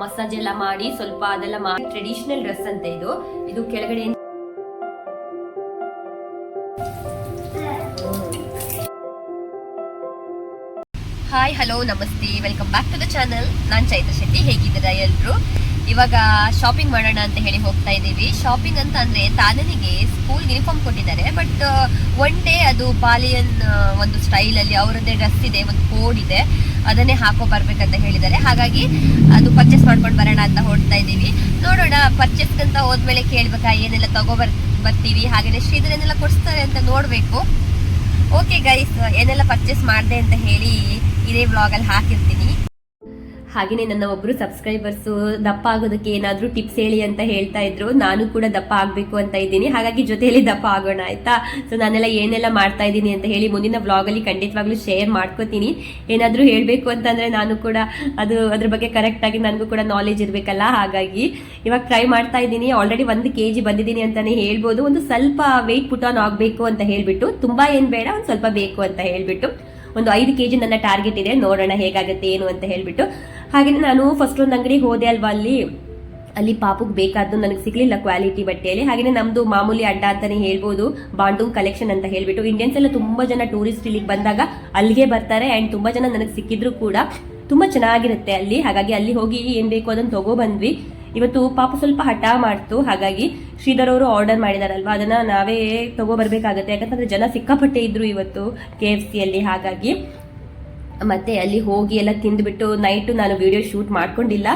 Massage ಎಲ್ಲ ಮಾಡಿ ಸ್ವಲ್ಪ ಅದೆಲ್ಲ ಮಾಡಿ ಟ್ರೆಡಿಷನಲ್ ಡ್ರೆಸ್ ಅಂತ ಇದು. ಇದು ಕೆಳಗಡೆ ಹಾಯ್ ಹಲೋ ನಮಸ್ತೆ. Welcome back to the channel ನಾನು ಚೈತ ಶೆಟ್ಟಿ. ಹೇಗಿದ್ದೀರಾ ಎಲ್ಲರೂ ಇವಾಗ ಶಾಪಿಂಗ್ ಮಾಡೋಣ ಅಂತ ಹೇಳಿ ಹೋಗ್ತಾ ಇದ್ದೀವಿ. ಶಾಪಿಂಗ್ ಅಂತ ಅಂದ್ರೆ ತಾನನಿಗೆ ಸ್ಕೂಲ್ ಯೂನಿಫಾರ್ಮ್ ಕೊಟ್ಟಿದ್ದಾರೆ. ಬಟ್ ಒನ್ ಡೇ ಅದು ಬಾಲಿಯನ್ ಒಂದು ಸ್ಟೈಲ್ ಅಲ್ಲಿ ಅವರದ್ದೇ ಡ್ರೆಸ್ ಇದೆ, ಒಂದು ಕೋಡ್ ಇದೆ. ಅದನ್ನೇ ಹಾಕೋ ಬರ್ಬೇಕಂತ ಹೇಳಿದ್ದಾರೆ. ಹಾಗಾಗಿ ಅದು ಪರ್ಚೇಸ್ ಮಾಡ್ಕೊಂಡು ಬರೋಣ ಅಂತ ಹೊರಡ್ತಾ ಇದ್ದೀವಿ. ನೋಡೋಣ ಪರ್ಚೇಸ್ ಅಂತ ಹೋದ್ಮೇಲೆ ಕೇಳ್ಬೇಕಾ, ಏನೆಲ್ಲ ತಗೋ ಬರ್ ಬರ್ತೀವಿ ಹಾಗೆ ಶ್ರೀಧರ್ ಏನೆಲ್ಲ ಕೊಡಿಸ್ತಾರೆ ಅಂತ ನೋಡ್ಬೇಕು. ಓಕೆ ಗೈಸ್ ಏನೆಲ್ಲ ಪರ್ಚೇಸ್ ಮಾಡಿದೆ ಅಂತ ಹೇಳಿ ಇದೇ ವ್ಲಾಗಲ್ಲಿ ಹಾಕಿರ್ತೀನಿ. ಹಾಗೆಯೇ ನನ್ನ ಒಬ್ರು ಸಬ್ಸ್ಕ್ರೈಬರ್ಸು ದಪ್ಪ ಆಗೋದಕ್ಕೆ ಏನಾದರೂ ಟಿಪ್ಸ್ ಹೇಳಿ ಅಂತ ಹೇಳ್ತಾ ಇದ್ರು. ನಾನು ಕೂಡ ದಪ್ಪ ಆಗಬೇಕು ಅಂತ ಇದ್ದೀನಿ. ಹಾಗಾಗಿ ಜೊತೆಯಲ್ಲಿ ದಪ್ಪ ಆಗೋಣ, ಆಯ್ತಾ? ಸೊ ನಾನೆಲ್ಲ ಏನೆಲ್ಲ ಮಾಡ್ತಾ ಇದ್ದೀನಿ ಅಂತ ಹೇಳಿ ಮುಂದಿನ ವ್ಲಾಗಲ್ಲಿ ಖಂಡಿತವಾಗ್ಲೂ ಶೇರ್ ಮಾಡ್ಕೋತೀನಿ. ಏನಾದರೂ ಹೇಳಬೇಕು ಅಂತಂದರೆ ನಾನು ಕೂಡ ಅದು ಅದ್ರ ಬಗ್ಗೆ ಕರೆಕ್ಟಾಗಿ ನನಗೂ ಕೂಡ ನಾಲೆಜ್ ಇರಬೇಕಲ್ಲ? ಹಾಗಾಗಿ ಇವಾಗ ಟ್ರೈ ಮಾಡ್ತಾ ಇದ್ದೀನಿ. ಆಲ್ರೆಡಿ ಒಂದು ಕೆ ಜಿ ಬಂದಿದ್ದೀನಿ ಅಂತಲೇ ಹೇಳ್ಬೋದು. ಒಂದು ಸ್ವಲ್ಪ ವೆಯ್ಟ್ ಪುಟ್ ಆನ್ ಆಗಬೇಕು ಅಂತ ಹೇಳಿಬಿಟ್ಟು, ತುಂಬ ಏನು ಬೇಡ, ಒಂದು ಸ್ವಲ್ಪ ಬೇಕು ಅಂತ ಹೇಳಿಬಿಟ್ಟು, ಒಂದು ಐದು ಕೆ ಜಿ ನನ್ನ ಟಾರ್ಗೆಟ್ ಇದೆ. ನೋಡೋಣ ಹೇಗಾಗುತ್ತೆ, ಏನು ಅಂತ ಹೇಳ್ಬಿಟ್ಟು. ಹಾಗೆಯೇ ನಾನು ಫಸ್ಟ್ ಒಂದು ಅಂಗಡಿಗೆ ಹೋದೆ ಅಲ್ವಾ ಅಲ್ಲಿ? ಅಲ್ಲಿ ಪಾಪುಗೆ ಬೇಕಾದ್ದು ನನಗೆ ಸಿಗ್ಲಿಲ್ಲ ಕ್ವಾಲಿಟಿ ಬಟ್ಟೆಯಲ್ಲಿ. ಹಾಗೆಯೇ ನಮ್ದು ಮಾಮೂಲಿ ಅಡ್ಡ ಅಂತಾನೆ ಹೇಳ್ಬೋದು ಬಾಂಡೂಂಗ್ ಕಲೆಕ್ಷನ್ ಅಂತ ಹೇಳ್ಬಿಟ್ಟು ಇಂಡಿಯನ್ಸ್ ಎಲ್ಲ ತುಂಬಾ ಜನ ಟೂರಿಸ್ಟ್ ಇಲ್ಲಿಗೆ ಬಂದಾಗ ಅಲ್ಲಿಗೆ ಬರ್ತಾರೆ ಅಂಡ್ ತುಂಬಾ ಜನ ನನಗೆ ಸಿಕ್ಕಿದ್ರು ಕೂಡ. ತುಂಬಾ ಚೆನ್ನಾಗಿರುತ್ತೆ ಅಲ್ಲಿ. ಹಾಗಾಗಿ ಅಲ್ಲಿ ಹೋಗಿ ಏನ್ ಬೇಕು ಅದನ್ನ ಬಂದ್ವಿ ಇವತ್ತು ಪಾಪ ಸ್ವಲ್ಪ ಹಠ ಮಾಡ್ತು. ಹಾಗಾಗಿ ಶ್ರೀಧರ್ ಅವರು ಆರ್ಡರ್ ಮಾಡಿದಾರಲ್ವಾ? ಅದನ್ನ ನಾವೇ ತಗೋ ಬರ್ಬೇಕಾಗತ್ತೆ ಯಾಕಂತಂದ್ರೆ ಜನ ಸಿಕ್ಕಾಪಟ್ಟೆ ಇದ್ರು ಇವತ್ತು ಕೆ ಎಫ್ ಸಿಯಲ್ಲಿ ಹಾಗಾಗಿ ಮತ್ತೆ ಅಲ್ಲಿ ಹೋಗಿ ಎಲ್ಲ ತಿಂದ್ಬಿಟ್ಟು ನೈಟು ನಾನು ವಿಡಿಯೋ ಶೂಟ್ ಮಾಡ್ಕೊಂಡಿಲ್ಲ.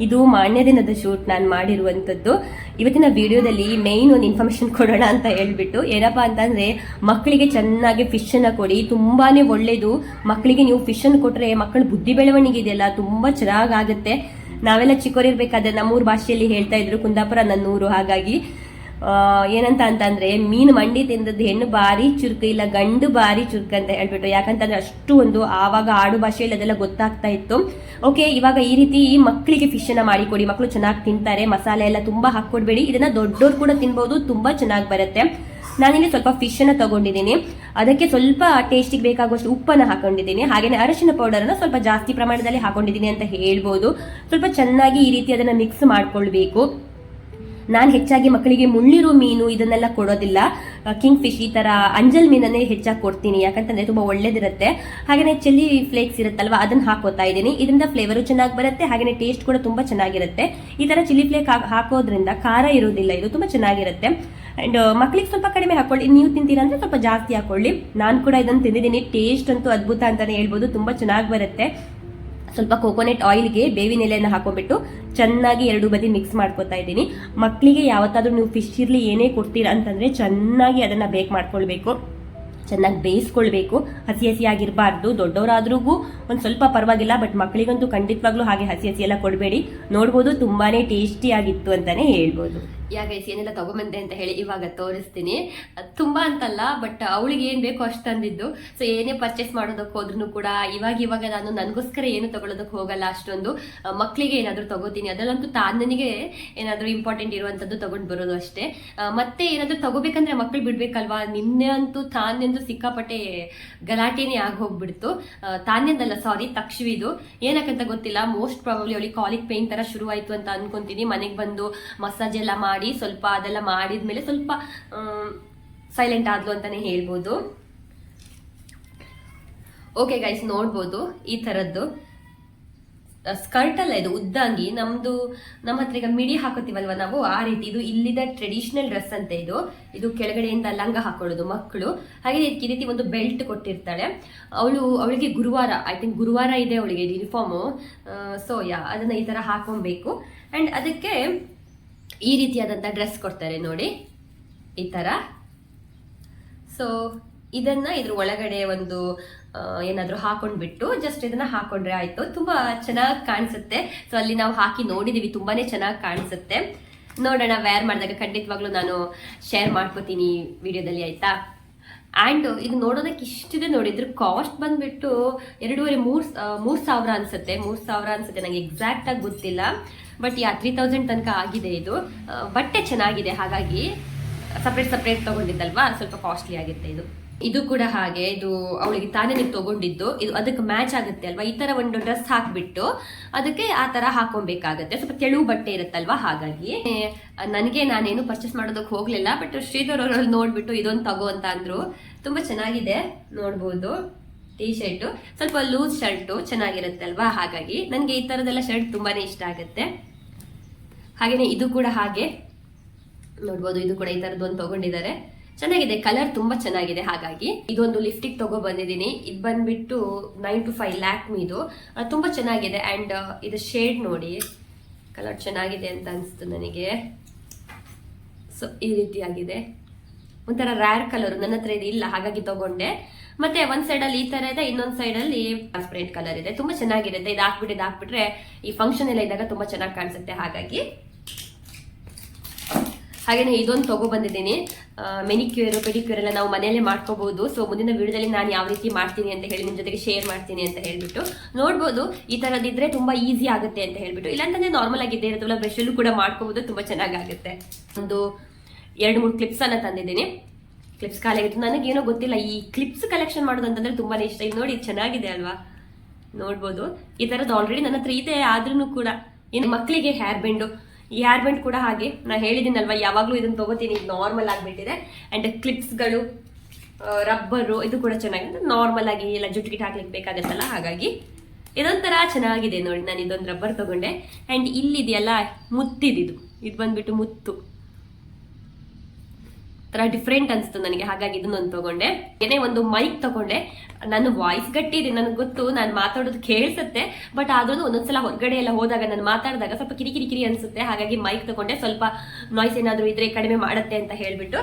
ಇದು ಮಾನ್ಯ ದಿನದ ಶೂಟ್ ನಾನು ಮಾಡಿರುವಂಥದ್ದು ಇವತ್ತಿನ ವಿಡಿಯೋದಲ್ಲಿ ಮೇಯ್ನ್ ಒಂದು ಇನ್ಫಾರ್ಮೇಶನ್ ಕೊಡೋಣ ಅಂತ ಹೇಳ್ಬಿಟ್ಟು. ಏನಪ್ಪ ಅಂತಂದರೆ, ಮಕ್ಕಳಿಗೆ ಚೆನ್ನಾಗಿ ಫಿಶ್ ಅನ್ನ ಕೊಡಿ. ತುಂಬಾನೇ ಒಳ್ಳೇದು. ಮಕ್ಕಳಿಗೆ ನೀವು ಫಿಶ್ ಕೊಟ್ಟರೆ ಮಕ್ಕಳ ಬುದ್ಧಿ ಬೆಳವಣಿಗೆ ಇದೆಯಲ್ಲ ತುಂಬಾ ಚೆನ್ನಾಗಾಗುತ್ತೆ. ನಾವೆಲ್ಲ ಚಿಕ್ಕವರಿರ್ಬೇಕಾದ್ರೆ ನಮ್ಮೂರ ಭಾಷೆಯಲ್ಲಿ ಹೇಳ್ತಾ ಇದ್ರು, ಕುಂದಾಪುರ ನನ್ನೂರು ಹಾಗಾಗಿ. ಏನಂತ ಅಂತಂದ್ರೆ ಮೀನು ಮಂಡಿ ತಿಂದದ್ದು ಹೆಣ್ಣು ಬಾರಿ ಚುರುಕ ಇಲ್ಲ, ಗಂಡು ಬಾರಿ ಚುರುಕ ಅಂತ ಹೇಳ್ಬಿಟ್ಟು ಯಾಕಂತಂದ್ರೆ ಅಷ್ಟು ಒಂದು ಆವಾಗ ಆಡು ಭಾಷೆಯಲ್ಲಿ ಅದೆಲ್ಲ ಗೊತ್ತಾಗ್ತಾ ಇತ್ತು. ಓಕೆ ಇವಾಗ ಈ ರೀತಿ ಮಕ್ಕಳಿಗೆ ಫಿಶ್ ಅನ್ನ ಮಾಡಿಕೊಡಿ ಮಕ್ಕಳು ಚೆನ್ನಾಗಿ ತಿಂತಾರೆ, ಮಸಾಲೆ ಎಲ್ಲ ತುಂಬಾ ಹಾಕೊಡ್ಬೇಡಿ ಇದನ್ನ ದೊಡ್ಡೋರು ಕೂಡ ತಿನ್ಬಹುದು ತುಂಬಾ ಚೆನ್ನಾಗಿ ಬರುತ್ತೆ. ನಾನಿಲ್ಲಿ ಸ್ವಲ್ಪ ಫಿಶ್ ಅನ್ನ ತಗೊಂಡಿದ್ದೀನಿ. ಅದಕ್ಕೆ ಸ್ವಲ್ಪ ಟೇಸ್ಟಿಗೆ ಬೇಕಾಗುವಷ್ಟು ಉಪ್ಪನ್ನ ಹಾಕೊಂಡಿದ್ದೀನಿ. ಹಾಗೆಯೇ ಅರಶಿನ ಪೌಡರ್ ಅನ್ನ ಸ್ವಲ್ಪ ಜಾಸ್ತಿ ಪ್ರಮಾಣದಲ್ಲಿ ಹಾಕೊಂಡಿದ್ದೀನಿ ಅಂತ ಹೇಳ್ಬೋದು. ಸ್ವಲ್ಪ ಚೆನ್ನಾಗಿ ಈ ರೀತಿ ಅದನ್ನ ಮಿಕ್ಸ್ ಮಾಡ್ಕೊಳ್ಬೇಕು. ನಾನು ಹೆಚ್ಚಾಗಿ ಮಕ್ಕಳಿಗೆ ಮುಳ್ಳಿರು ಮೀನು ಇದನ್ನೆಲ್ಲ ಕೊಡೋದಿಲ್ಲ. ಕಿಂಗ್ ಫಿಶ್ ಈ ತರ ಅಂಜಲ್ ಮೀನನ್ನೇ ಹೆಚ್ಚಾಗಿ ಕೊಡ್ತೀನಿ. ಯಾಕಂತಂದ್ರೆ ತುಂಬಾ ಒಳ್ಳೇದಿರುತ್ತೆ. ಹಾಗೆಯೇ ಚಿಲ್ಲಿ ಫ್ಲೇಕ್ಸ್ ಇರುತ್ತಲ್ವಾ ಅದನ್ನ ಹಾಕೋತಾ ಇದ್ದೀನಿ. ಇದರಿಂದ ಫ್ಲೇವರು ಚೆನ್ನಾಗಿ ಬರುತ್ತೆ ಹಾಗೆಯೇ ಟೇಸ್ಟ್ ಕೂಡ ತುಂಬಾ ಚೆನ್ನಾಗಿರುತ್ತೆ. ಈ ತರ ಚಿಲ್ಲಿ ಫ್ಲೇಕ್ ಹಾಕೋದ್ರಿಂದ ಖಾರ ಇರೋದಿಲ್ಲ, ಇದು ತುಂಬಾ ಚೆನ್ನಾಗಿರುತ್ತೆ. ಅಂಡ್ ಮಕ್ಕಳಿಗೆ ಸ್ವಲ್ಪ ಕಡಿಮೆ ಹಾಕೊಳ್ಳಿ. ನೀವು ತಿಂತೀರ ಅಂದ್ರೆ ಸ್ವಲ್ಪ ಜಾಸ್ತಿ ಹಾಕೊಳ್ಳಿ. ನಾನು ಕೂಡ ಇದನ್ನು ತಿಂದಿದ್ದೀನಿ. ಟೇಸ್ಟ್ ಅಂತೂ ಅದ್ಭುತ ಅಂತಾನೆ ಹೇಳ್ಬೋದು, ತುಂಬಾ ಚೆನ್ನಾಗಿ ಬರುತ್ತೆ. ಸ್ವಲ್ಪ ಕೋಕೋನಟ್ ಆಯಿಲ್ಗೆ ಬೇವಿನ ಎಲೆಯನ್ನು ಹಾಕೊಂಡ್ಬಿಟ್ಟು ಚೆನ್ನಾಗಿ ಎರಡು ಬದಿ ಮಿಕ್ಸ್ ಮಾಡ್ಕೊತಾ ಇದ್ದೀನಿ. ಮಕ್ಕಳಿಗೆ ಯಾವತ್ತಾದ್ರೂ ನೀವು ಫಿಶ್ ಇರ್ಲಿ, ಏನೇ ಕೊಡ್ತೀರಾ ಅಂತಂದ್ರೆ ಚೆನ್ನಾಗಿ ಅದನ್ನ ಬೇಕ್ ಮಾಡ್ಕೊಳ್ಬೇಕು. ಚೆನ್ನಾಗಿ ಬೇಯಿಸ್ಕೊಳ್ಬೇಕು. ಹಸಿ ಹಸಿಯಾಗಿರಬಾರ್ದು ದೊಡ್ಡವರಾದ್ರೂ ಒಂದು ಸ್ವಲ್ಪ ಪರವಾಗಿಲ್ಲ ಬಟ್ ಮಕ್ಕಳಿಗಂತೂ ಖಂಡಿತವಾಗ್ಲೂ ಹಾಗೆ ಹಸಿ ಹಸಿ ಎಲ್ಲ ಕೊಡಬೇಡಿ. ನೋಡ್ಬೋದು ತುಂಬಾನೇ ಟೇಸ್ಟಿಯಾಗಿತ್ತು ಅಂತಲೇ ಹೇಳ್ಬೋದು. ಯಾಗ ಏನೆಲ್ಲ ತಗೊಂಬಂದೆ ಅಂತ ಹೇಳಿ ಇವಾಗ ತೋರಿಸ್ತೀನಿ. ತುಂಬಾ ಅಂತಲ್ಲ ಬಟ್ ಅವಳಿಗೆ ಏನ್ ಬೇಕೋ ಅಷ್ಟು ತಂದಿದ್ದು. ಸೊ ಏನೇ ಪರ್ಚೇಸ್ ಮಾಡೋದಕ್ಕೆ ಹೋದ್ರೂ ಕೂಡ ಇವಾಗ ಇವಾಗ ನಾನು ನನಗೋಸ್ಕರ ಏನು ತಗೊಳ್ಳೋದಕ್ಕೆ ಹೋಗಲ್ಲ ಅಷ್ಟೊಂದು. ಮಕ್ಕಳಿಗೆ ಏನಾದ್ರೂ ತಗೋತೀನಿ. ಅದರಲ್ಲಂತೂ ತಾನನಿಗೆ ಏನಾದ್ರು ಇಂಪಾರ್ಟೆಂಟ್ ಇರುವಂಥದ್ದು ತಗೊಂಡು ಬರೋದು ಅಷ್ಟೇ. ಮತ್ತೆ ಏನಾದ್ರು ತಗೋಬೇಕಂದ್ರೆ ಮಕ್ಳು ಬಿಡ್ಬೇಕಲ್ವಾ? ನಿನ್ನೆ ಅಂತೂ ತಾನೆಂದು ಸಿಕ್ಕಾಪಟ್ಟೆ ಗಲಾಟೆನೇ ಆಗಿ ಹೋಗ್ಬಿಡ್ತು. ತಾನೆಂದಲ್ಲ ಸಾರಿ ತಕ್ಷವಿದು ಏನಕ್ಕಂತ ಗೊತ್ತಿಲ್ಲ ಮೋಸ್ಟ್ ಪ್ರಾಬಬ್ಲಿ ಅವಳಿಗೆ ಕಾಲಿಕ್ ಪೇನ್ ತರ ಆಯ್ತು ಅಂತ ಅನ್ಕೊಂತೀನಿ. ಮನೆಗೆ ಬಂದು ಮಸಾಜ್ ಎಲ್ಲ ಮಾಡಿ ಸ್ವಲ್ಪ ಅದೆಲ್ಲ ಮಾಡಿದ್ಮೇಲೆ ಸ್ವಲ್ಪ ಸೈಲೆಂಟ್ ಆದ್ಲು ಅಂತಾನೆ ಹೇಳ್ಬೋದು. ಓಕೆ ಗೈಸ್ ನೋಡ್ಬೋದು ಈ ಥರದ್ದು. ಸ್ಕರ್ಟ್ ಅಲ್ಲ ಇದು, ಉದ್ದಂಗಿ. ನಮ್ದು, ನಮ್ಮ ಹತ್ರ ಈಗ ಮಿಡಿ ಹಾಕೋತೀವಲ್ವ ನಾವು? ಆ ರೀತಿ ಇದು ಇಲ್ಲಿದ ಟ್ರೆಡಿಷನಲ್ ಡ್ರೆಸ್ ಅಂತ ಇದು. ಇದು ಕೆಳಗಡೆಯಿಂದ ಲಂಗ ಹಾಕೊಳ್ಳೋದು ಮಕ್ಕಳು. ಹಾಗೆ ಈ ರೀತಿ ಒಂದು ಬೆಲ್ಟ್ ಕೊಟ್ಟಿರ್ತಾಳೆ. ಅವಳು, ಅವಳಿಗೆ ಗುರುವಾರ ಐ ಥಿಂಕ್ ಗುರುವಾರ ಇದೆ ಅವಳಿಗೆ ಯೂನಿಫಾರ್ಮು ಸೊ ಯಾ ಅದನ್ನ ಈ ತರ ಹಾಕೊಬೇಕು ಅಂಡ್ ಅದಕ್ಕೆ ಈ ರೀತಿಯಾದಂಥ ಡ್ರೆಸ್ ಕೊಡ್ತಾರೆ ನೋಡಿ. ಈ ತರ. ಸೊ ಇದನ್ನ ಇದ್ರ ಒಳಗಡೆ ಒಂದು ಏನಾದರೂ ಹಾಕೊಂಡ್ಬಿಟ್ಟು ಜಸ್ಟ್ ಇದನ್ನ ಹಾಕೊಂಡ್ರೆ ಆಯ್ತು. ತುಂಬಾ ಚೆನ್ನಾಗಿ ಕಾಣಿಸುತ್ತೆ. ಸೊ ಅಲ್ಲಿ ನಾವು ಹಾಕಿ ನೋಡಿದೀವಿ, ತುಂಬಾನೇ ಚೆನ್ನಾಗಿ ಕಾಣಿಸುತ್ತೆ. ನೋಡೋಣ ವೇರ್ ಮಾಡಿದಾಗ ಖಂಡಿತವಾಗ್ಲೂ ನಾನು ಶೇರ್ ಮಾಡ್ಕೋತೀನಿ ವಿಡಿಯೋದಲ್ಲಿ ಆಯ್ತಾ? ಆ್ಯಂಡ್ ಇದು ನೋಡೋದಕ್ಕೆ ಇಷ್ಟಿದೆ ನೋಡಿದ್ರು ಕಾಸ್ಟ್ ಬಂದ್ಬಿಟ್ಟು ಎರಡೂವರೆ ಮೂರು ಮೂರು ಸಾವಿರ ಅನಿಸುತ್ತೆ. ಮೂರು ಸಾವಿರ ಅನಿಸುತ್ತೆ. ನನಗೆ ಎಕ್ಸಾಕ್ಟ್ ಆಗಿ ಗೊತ್ತಿಲ್ಲ. ಬಟ್ ಯಾ ತ್ರೀ ತೌಸಂಡ್ ತನಕ ಆಗಿದೆ ಇದು. ಬಟ್ಟೆ ಚೆನ್ನಾಗಿದೆ. ಹಾಗಾಗಿ ಸಪ್ರೇಟ್ ಸಪ್ರೇಟ್ ತೊಗೊಂಡಿದ್ದಲ್ವಾ? ಸ್ವಲ್ಪ ಕಾಸ್ಟ್ಲಿ ಆಗುತ್ತೆ ಇದು. ಇದು ಕೂಡ ಹಾಗೆ, ಇದು ಅವಳಿಗೆ ತಾನೇ ತಗೊಂಡಿದ್ದು, ಇದು ಅದಕ್ಕೆ ಮ್ಯಾಚ್ ಆಗುತ್ತೆ ಅಲ್ವಾ? ಈ ತರ ಒಂದು ಡ್ರೆಸ್ ಹಾಕ್ಬಿಟ್ಟು ಅದಕ್ಕೆ ಆ ತರ ಹಾಕೊಬೇಕಾಗತ್ತೆ ಸ್ವಲ್ಪ ತೆಳು ಬಟ್ಟೆ ಇರುತ್ತಲ್ವಾ? ಹಾಗಾಗಿ ನನಗೆ ನಾನೇನು ಪರ್ಚೇಸ್ ಮಾಡೋದಕ್ಕೆ ಹೋಗ್ಲಿಲ್ಲ ಬಟ್ ಶ್ರೀಧರ್ ಅವರಲ್ಲಿ ನೋಡ್ಬಿಟ್ಟು ಇದೊಂದು ತಗೋ ಅಂತ ಅಂದ್ರು. ತುಂಬಾ ಚೆನ್ನಾಗಿದೆ, ನೋಡ್ಬೋದು. ಟೀ ಶರ್ಟು ಸ್ವಲ್ಪ ಲೂಸ್ ಶರ್ಟು ಚೆನ್ನಾಗಿರುತ್ತೆ ಅಲ್ವಾ ಹಾಗಾಗಿ ನನಗೆ ಈ ತರದೆಲ್ಲ ಶರ್ಟ್ ತುಂಬಾನೇ ಇಷ್ಟ ಆಗುತ್ತೆ. ಹಾಗೆಯೇ ಇದು ಕೂಡ ಹಾಗೆ. ನೋಡ್ಬೋದು, ಇದು ಕೂಡ ಈ ಥರದ್ದು ಒಂದು ತಗೊಂಡಿದ್ದಾರೆ. ಚೆನ್ನಾಗಿದೆ ಕಲರ್ ತುಂಬಾ ಚೆನ್ನಾಗಿದೆ, ಹಾಗಾಗಿ ಇದೊಂದು ಲಿಫ್ಟಿಗೆ ತಗೋ ಬಂದಿದ್ದೀನಿ. ಇದು ಬಂದ್ಬಿಟ್ಟು ನೈನ್ ಟು ಫೈವ್ ಲ್ಯಾಕ್ ಇದು ತುಂಬಾ ಚೆನ್ನಾಗಿದೆ ಅಂಡ್ ಇದು ಶೇಡ್ ನೋಡಿ. ಕಲರ್ ಚೆನ್ನಾಗಿದೆ ಅಂತ ಅನಿಸ್ತು ನನಗೆ. ಸೊ ಈ ರೀತಿಯಾಗಿದೆ. ಒಂಥರ ರ್ಯಾರ್ ಕಲರ್ ನನ್ನ ಹತ್ರ ಇದು ಇಲ್ಲ, ಹಾಗಾಗಿ ತಗೊಂಡೆ. ಮತ್ತೆ ಒಂದ್ ಸೈಡ್ ಅಲ್ಲಿ ಈ ತರ ಇದೆ, ಇನ್ನೊಂದ್ ಸೈಡ್ ಅಲ್ಲಿ ಟ್ರಾನ್ಸ್ಪರೆಂಟ್ ಕಲರ್ ಇದೆ. ತುಂಬಾ ಚೆನ್ನಾಗಿರುತ್ತೆ ಇದು ಹಾಕ್ಬಿಟ್ಟು ಇದು ಹಾಕ್ಬಿಟ್ರೆ ಈ ಫಂಕ್ಷನ್ ಎಲ್ಲ ಇದ್ದಾಗ ತುಂಬಾ ಚೆನ್ನಾಗಿ ಕಾಣಿಸುತ್ತೆ, ಹಾಗಾಗಿ ಹಾಗೇನೆ ಇದೊಂದು ತಗೋ ಬಂದಿದ್ದೀನಿ. ಮೆನಿಕ್ಯೂರ್ ಪೆಡಿಕ್ಯೂರ್ ಎಲ್ಲ ನಾವು ಮನೆಯಲ್ಲೇ ಮಾಡ್ಕೋಬಹುದು ಸೊ ಮುಂದಿನ ವಿಡಿಯೋದಲ್ಲಿ ನಾನು ಯಾವ ರೀತಿ ಮಾಡ್ತೀನಿ ಅಂತ ಹೇಳಿ ನಿಮ್ಮ ಜೊತೆಗೆ ಶೇರ್ ಮಾಡ್ತೀನಿ ಅಂತ ಹೇಳ್ಬಿಟ್ಟು. ನೋಡ್ಬೋದು, ಈ ತರದಿದ್ರೆ ತುಂಬಾ ಈಸಿ ಆಗುತ್ತೆ ಅಂತ ಹೇಳ್ಬಿಟ್ಟು. ಇಲ್ಲಾಂತಂದ್ರೆ ನಾರ್ಮಲ್ ಆಗಿದ್ದೇ ಇರೋದಿಲ್ಲ ಬ್ರಷಲ್ಲೂ ಕೂಡ ಮಾಡ್ಕೋಬಹುದು ತುಂಬಾ ಚೆನ್ನಾಗಾಗುತ್ತೆ. ಒಂದು ಎರಡು, ಮೂರು ಕ್ಲಿಪ್ಸನ್ನು ತಂದಿದ್ದೀನಿ. ಕ್ಲಿಪ್ಸ್ ಖಾಲಿಯಾಗಿತ್ತು. ನನಗೇನೋ ಗೊತ್ತಿಲ್ಲ, ಈ ಕ್ಲಿಪ್ಸ್ ಕಲೆಕ್ಷನ್ ಮಾಡೋದು ಅಂತಂದ್ರೆ ತುಂಬಾ ಇಷ್ಟ. ಇದು ನೋಡಿ ಚೆನ್ನಾಗಿದೆ ಅಲ್ವಾ? ನೋಡ್ಬೋದು. ಈ ಥರದ್ದು ಆಲ್ರೆಡಿ ನನ್ನ ಹತ್ರ ಇದೆ ಆದ್ರೂ ಕೂಡ. ಇನ್ನು ಮಕ್ಕಳಿಗೆ ಹೇರ್ ಬೆಂಡು ಈ ಹೇರ್ ಕೂಡ ಹಾಗೆ. ನಾ ಹೇಳಿದ್ದೀನಲ್ವಾ, ಯಾವಾಗಲೂ ಇದನ್ನ ತಗೋತೀನಿ ನಾರ್ಮಲ್ ಆಗಿಬಿಟ್ಟಿದೆ. ಅಂಡ್ ಕ್ಲಿಪ್ಸ್ಗಳು ರಬ್ಬರು ಇದು ಕೂಡ ಚೆನ್ನಾಗಿದೆ. ನಾರ್ಮಲ್ ಆಗಿ ಎಲ್ಲ ಗಿಟ್ ಹಾಕ್ಲಿಕ್ಕೆ ಬೇಕಾಗತ್ತಲ್ಲ, ಹಾಗಾಗಿ ಇದೊಂಥರ ಚೆನ್ನಾಗಿದೆ ನೋಡಿ, ನಾನು ಇದೊಂದು ರಬ್ಬರ್ ತಗೊಂಡೆ. ಅಂಡ್ ಇಲ್ಲಿದೆಯಲ್ಲ, ಮುತ್ತಿದಿದು. ಇದು ಬಂದ್ಬಿಟ್ಟು ಮುತ್ತು. ತರ ಡಿಫ್ರೆಂಟ್ ಅನಿಸ್ತು ನನಗೆ, ಹಾಗಾಗಿ ಇದನ್ನೊಂದು ತಗೊಂಡೆ. ಏನೇ ಒಂದು ಮೈಕ್ ತಗೊಂಡೆ. ನನ್ನ ವಾಯ್ಸ್ ಗಟ್ಟಿ ಇದೆ, ನನಗೆ ಗೊತ್ತು, ನಾನು ಮಾತಾಡೋದು ಕೇಳಿಸುತ್ತೆ ಬಟ್ ಆದ್ರೂ ಒಂದೊಂದ್ಸಲ ಹೊರಗಡೆ ಎಲ್ಲ ಹೋದಾಗ ನಾನು ಮಾತಾಡಿದಾಗ ಸ್ವಲ್ಪ ಕಿರಿಕಿರಿ ಕಿರಿ ಅನಿಸುತ್ತೆ, ಹಾಗಾಗಿ ಮೈಕ್ ತಗೊಂಡೆ. ಸ್ವಲ್ಪ ನಾಯ್ಸ್ ಏನಾದರೂ ಇದ್ರೆ ಕಡಿಮೆ ಮಾಡುತ್ತೆ ಅಂತ ಹೇಳಿಬಿಟ್ಟು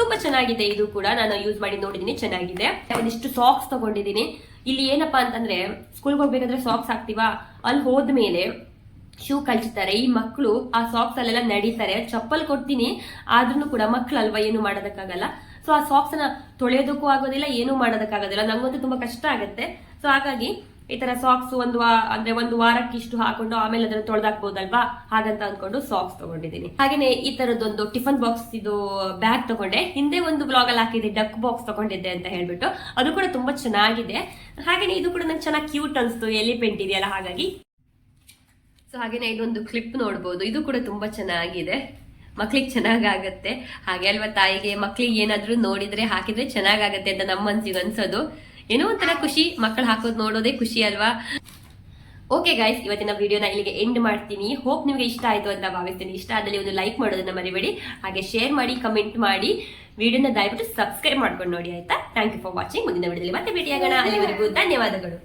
ತುಂಬ ಚೆನ್ನಾಗಿದೆ ಇದು ಕೂಡ. ನಾನು ಯೂಸ್ ಮಾಡಿ ನೋಡಿದೀನಿ, ಚೆನ್ನಾಗಿದೆ. ಒಂದಿಷ್ಟು ಸಾಕ್ಸ್ ತಗೊಂಡಿದ್ದೀನಿ ಇಲ್ಲಿ ಏನಪ್ಪಾ ಅಂತಂದ್ರೆ ಸ್ಕೂಲ್ಗೆ ಹೋಗ್ಬೇಕಾದ್ರೆ ಸಾಕ್ಸ್ ಹಾಕ್ತಿವಾ? ಅಲ್ಲಿ ಹೋದ್ಮೇಲೆ ಶೂ ಕಳಿಸ್ತಾರೆ ಈ ಮಕ್ಕಳು ಆ ಸಾಕ್ಸ್ ಅಲ್ಲೆಲ್ಲ ನಡೀತಾರೆ. ಚಪ್ಪಲ್ ಕೊಡ್ತೀನಿ, ಆದ್ರೂ ಕೂಡ ಮಕ್ಕಳಲ್ವಾ ಏನು ಮಾಡೋದಕ್ಕಾಗಲ್ಲ. ಸೊ ಆ ಸಾಕ್ಸ್ನ ತೊಳೆಯೋದಕ್ಕೂ ಆಗೋದಿಲ್ಲ, ಏನು ಮಾಡೋದಕ್ಕಾಗೋದಿಲ್ಲ. ನಂಗಂತೂ ತುಂಬಾ ಕಷ್ಟ ಆಗುತ್ತೆ. ಸೊ ಹಾಗಾಗಿ ಈ ತರ ಸಾಕ್ಸ್ ಒಂದು ಅಂದ್ರೆ ಒಂದು ವಾರಕ್ಕೆ ಇಷ್ಟು ಹಾಕೊಂಡು ಆಮೇಲೆ ಅದನ್ನ ತೊಳೆದಾಕ್ಬೋದಲ್ವಾ? ಹಾಗಂತ ಅನ್ಕೊಂಡು ಸಾಕ್ಸ್ ತಗೊಂಡಿದ್ದೀನಿ. ಹಾಗೇನೆ ಈ ತರದೊಂದು ಟಿಫನ್ ಬಾಕ್ಸ್ ಇದು ಬ್ಯಾಗ್ ತಗೊಂಡೆ. ಹಿಂದೆ ಒಂದು ಬ್ಲಾಗ್ ಅಲ್ಲಿ ಹಾಕಿದ್ದೆ ಡಕ್ ಬಾಕ್ಸ್ ತಗೊಂಡಿದ್ದೆ ಅಂತ ಹೇಳ್ಬಿಟ್ಟು. ಅದು ಕೂಡ ತುಂಬಾ ಚೆನ್ನಾಗಿದೆ. ಹಾಗೇನೆ ಇದು ಕೂಡ ನಂಗೆ ಚೆನ್ನಾಗಿ ಕ್ಯೂಟ್ ಅನ್ಸ್ತು. ಎಲಿಪೆಂಟ್ ಇದೆಯಲ್ಲ, ಹಾಗಾಗಿ. ಸೊ ಹಾಗೇನೆ ಇದೊಂದು ಕ್ಲಿಪ್ ನೋಡ್ಬೋದು. ಇದು ಕೂಡ ತುಂಬಾ ಚೆನ್ನಾಗಿದೆ. ಮಕ್ಳಿಗೆ ಚೆನ್ನಾಗಾಗತ್ತೆ. ಹಾಗೆ ಅಲ್ವಾ ತಾಯಿಗೆ ಮಕ್ಳಿಗೆ ಏನಾದರೂ ನೋಡಿದ್ರೆ ಹಾಕಿದ್ರೆ ಚೆನ್ನಾಗಾಗತ್ತೆ ಅಂತ ನಮ್ಮ ಮನ್ಸಿಗೆ ಅನ್ಸೋದು. ಏನೋ ಒಂಥರ ಖುಷಿ. ಮಕ್ಕಳು ಹಾಕೋದು ನೋಡೋದೇ ಖುಷಿ ಅಲ್ವಾ? ಓಕೆ ಗಾಯ್ಸ್ ಇವತ್ತಿನ ವಿಡಿಯೋನ ಇಲ್ಲಿಗೆ ಎಂಡ್ ಮಾಡ್ತೀನಿ. ಹೋಪ್ ನಿಮಗೆ ಇಷ್ಟ ಆಯ್ತು ಅಂತ ಭಾವಿಸ್ತೀನಿ. ಇಷ್ಟ ಆದಲ್ಲಿ ಒಂದು ಲೈಕ್ ಮಾಡೋದನ್ನ ಮರಿಬೇಡಿ. ಹಾಗೆ ಶೇರ್ ಮಾಡಿ ಕಮೆಂಟ್ ಮಾಡಿ. ವಿಡಿಯೋನ ದಯವಿಟ್ಟು ಸಬ್ಸ್ಕ್ರೈಬ್ ಮಾಡ್ಕೊಂಡು ನೋಡಿ, ಆಯ್ತಾ? ಥ್ಯಾಂಕ್ ಯು ಫಾರ್ ವಾಚಿಂಗ್ ಮುಂದಿನ ವಿಡಿಯೋದಲ್ಲಿ ಮತ್ತೆ ಭೇಟಿಯಾಗೋಣ. ಅಲ್ಲಿವರೆಗೂ ಧನ್ಯವಾದಗಳು.